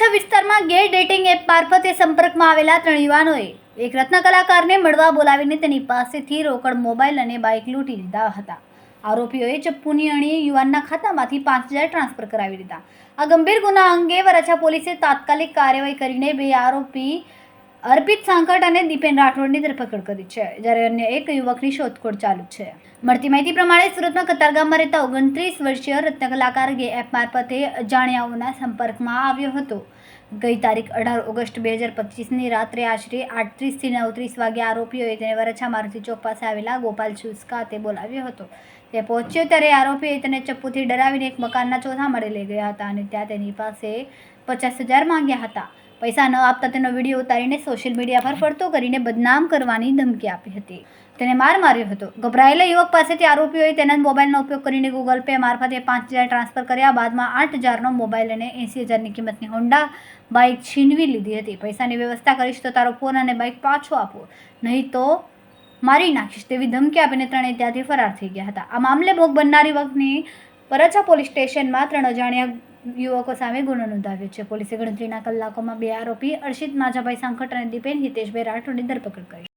વરાછા વિસ્તારમાં ગે dating app મારફતે સંપર્કમાં આવેલા ત્રણ યુવાનોએ એક રત્ન કલાકારને મળવા બોલાવીને તેની પાસેથી રોકડ મોબાઈલ અને બાઇક લૂંટી લીધા હતા. આરોપીઓએ ચપ્પુની અણીએ યુવાનના ખાતામાંથી પાંચ હજાર ટ્રાન્સફર કરાવી દીધા. આ ગંભીર ગુના અંગે વરાછા પોલીસે તાત્કાલિક કાર્યવાહી કરીને બે આરોપી અર્પિત સાંકટ અને દીપેન રાઠોડની ધરપકડ કરી છે, જ્યારે અન્ય એક યુવકની શોધખોળ ચાલુ છે. મળતી માહિતી પ્રમાણે સુરતમાં કતારગામમાં રહેતા ઓગણત્રીસ વર્ષીય રત્ન કલાકાર ગે. એપ મારફતે અજાણ્યાઓના સંપર્કમાં આવ્યો હતો. ગઈ તારીખ અઢાર ઓગસ્ટ બે હજાર પચીસની રાત્રે આશરે આઠત્રીસથી નવત્રીસ વાગે આરોપીઓએ તેને વરછા મારુતિ ચોક પાસે આવેલા ગોપાલ શૂઝ ખાતે બોલાવ્યો હતો. તે પહોંચ્યો ત્યારે આરોપીએ તેને ચપ્પુથી ડરાવીને એક મકાનના ચોથા મળે લઈ ગયા હતા અને ત્યાં તેની પાસે પચાસ હજાર માંગ્યા હતા. પૈસા ન આપતા તેનો વીડિયો ઉતારીને સોશિયલ મીડિયા પર ફરતો કરીને બદનામ કરવાની ધમકી આપી હતી. તેને માર માર્યો હતો. ગભરાયેલા યુવક પાસેથી આરોપીઓએ તેના મોબાઈલનો ઉપયોગ કરીને ગૂગલ પે મારફતે પાંચ હજાર ટ્રાન્સફર કર્યા, બાદમાં આઠ હજારનો મોબાઈલ અને એંસી હજારની કિંમતની હોન્ડા બાઇક છીનવી લીધી હતી. પૈસાની વ્યવસ્થા કરીશ તો તારો ફોન અને બાઇક પાછો આપો. નહીં તો મારી નાખીશ તેવી ધમકી આપીને ત્રણેય ત્યાંથી ફરાર થઈ ગયા હતા. આ મામલે ભોગ બનનારી વખતની પરચા પોલીસ સ્ટેશનમાં ત્રણ અજાણ્યા યુવકો સામે ગુનો નોંધાવ્યો છે. પોલીસે ગણતરીના કલાકોમાં બે આરોપી, અર્ષિત માજાભાઈ સાંખટ અને દીપેન હિતેશભાઈ રાઠોડની ધરપકડ કરી.